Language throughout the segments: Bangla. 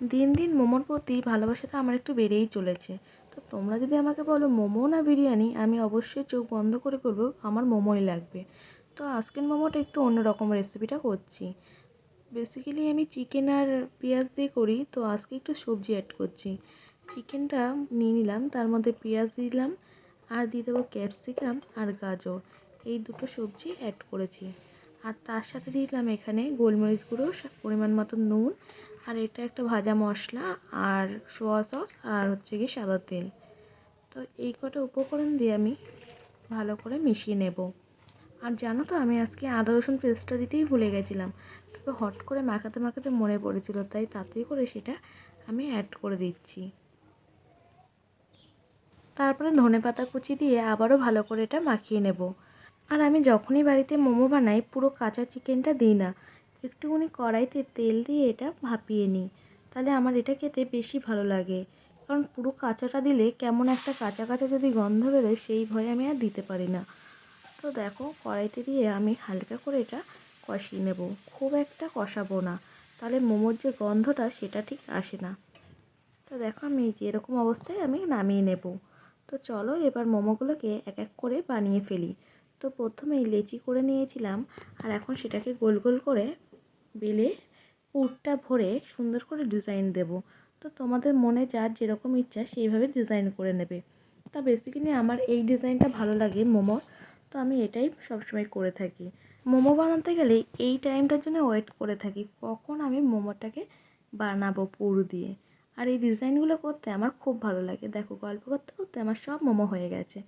দিন দিন মোমোর প্রতি ভালোবাসাটা আমার একটু বেড়েই চলেছে। তো তোমরা যদি আমাকে বলো মোমো না বিরিয়ানি, আমি অবশ্যই চোখ বন্ধ করে বলব আমার মোমোই লাগবে। তো আজকের মোমোটা একটু অন্যরকম রেসিপিটা করছি। বেসিক্যালি আমি চিকেন আর পেঁয়াজ দিয়ে করি, তো আজকে একটু সবজি অ্যাড করছি। চিকেনটা নিয়ে নিলাম, তার মধ্যে পেঁয়াজ দিলাম, আর দিয়ে দেবো ক্যাপসিকাম আর গাজর। এই দুটো সবজি অ্যাড করেছি। আর তার সাথে দিয়ে দিলাম এখানে গোলমরিচ গুঁড়ো পরিমাণ মতো নুন আর এটা একটা ভাজা মশলা আর সোয়া সস আর হচ্ছে গিয়ে সাদা তেল। তো এই কটা উপকরণ দিয়ে আমি ভালো করে মিশিয়ে নেব। আর জানো তো আমি আজকে আদা, রসুন পেস্টটা দিতেই ভুলে গেছিলাম। তবে হট করে মাখাতে মাখাতে মনে পড়েছিল, তাই তাতেই করে সেটা আমি অ্যাড করে দিচ্ছি। তারপরে ধনে পাতা কুচি দিয়ে আবারও ভালো করে এটা মাখিয়ে নেব। আর আমি যখনই বাড়িতে মোমো বানাই, পুরো কাঁচা চিকেনটা দিই না। একটুখানি কড়াইতে তেল দিয়ে এটা ভাপিয়ে নিই। তাহলে আমার এটা খেতে বেশি ভালো লাগে। কারণ পুরো কাঁচাটা দিলে কেমন একটা কাঁচা কাঁচা যদি গন্ধ বেরোয়, সেই ভয়ে আমি আর দিতে পারি না। তো দেখো, কড়াইতে দিয়ে আমি হালকা করে এটা কষিয়ে নেব। খুব একটা কষাবো না। তাহলে মোমোর যে গন্ধটা, সেটা ঠিক আসে না। তো দেখো, আমি এরকম অবস্থায় আমি নামিয়ে নেব। তো চলো, এবার মোমোগুলোকে এক এক করে বানিয়ে ফেলি। তো প্রথমেই লেচি করে নিয়েছিলাম, আর এখন সেটাকে গোল গোল করে বেলে পুরটা ভরে সুন্দর করে ডিজাইন দেব। তো তোমাদের মনে যার যেরকম ইচ্ছা সেইভাবে ডিজাইন করে নেবে। তা বেসিক্যালি আমার এই ডিজাইনটা ভালো লাগে মোমোর তো আমি এটাই সবসময় করে থাকি। মোমো বানাতে গেলে এই টাইমটার জন্য ওয়েট করে থাকি, কখন আমি মোমোটাকে বানাবো পুর দিয়ে। আর এই ডিজাইনগুলো করতে আমার খুব ভালো লাগে। দেখো, গল্প করতে করতে আমার সব মোমো হয়ে গেছে।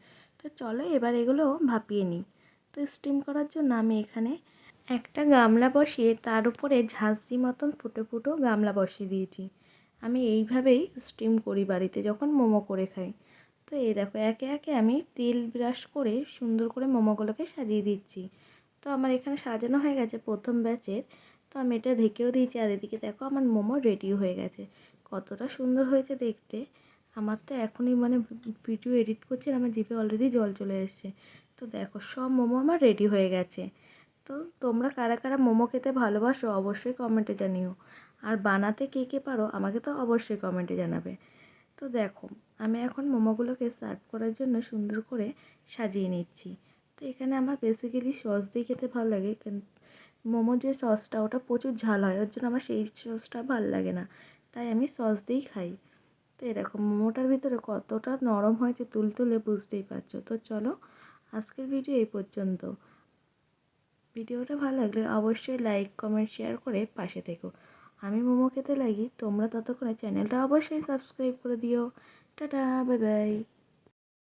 তো চলো এবার এগুলো ভাপিয়ে নিই। তো স্টিম করার জন্য আমি এখানে একটা গামলা বসিয়ে তার উপরে ঝাঁঝরি মতন ফুটো ফুটো গামলা বসিয়ে দিয়েছি। আমি এইভাবেই স্টিম করি বাড়িতে যখন মোমো করে খাই। তো এই দেখো, একে একে আমি তেল ব্রাশ করে সুন্দর করে মোমোগুলোকে সাজিয়ে দিচ্ছি। তো আমার এখানে সাজানো হয়ে গেছে প্রথম ব্যাচের তো আমি এটা ঢেকেও দিয়েছি আর এদিকে দেখো আমার মোমো রেডিও হয়ে গেছে। কতটা সুন্দর হয়েছে দেখতে। আমার তো এখনই মানে ভিডিও এডিট করছি আর আমার জিপে অলরেডি জল চলে এসছে। তো দেখো সব মোমো আমার রেডি হয়ে গেছে। তো তোমরা কারা কারা মোমো খেতে ভালোবাসো অবশ্যই কমেন্টে জানিও। আর বানাতে কে কে পারো আমাকে তো অবশ্যই কমেন্টে জানাবে। তো দেখো, আমি এখন মোমোগুলোকে সার্ভ করার জন্য সুন্দর করে সাজিয়ে নিচ্ছি। তো এখানে আমার বেসিক্যালি সস দিয়ে খেতে ভালো লাগে। মোমোর যে সসটা ওটা প্রচুর ঝাল হয়। ওর জন্য আমার সেই সসটা ভালো লাগে না। তাই আমি সস দিয়েই খাই। তো এরকম মোমোটার ভিতরে কতটা নরম হয়েছে তুলতুলে বুঝতেই পারছ। তো চলো, আজকের ভিডিও এই পর্যন্ত। ভিডিওটা ভালো লাগলে অবশ্যই লাইক কমেন্ট শেয়ার করে পাশে থেকো। আমি মোমো খেতে লাগি, তোমরা ততক্ষণে চ্যানেলটা অবশ্যই সাবস্ক্রাইব করে দিও। Tata bye bye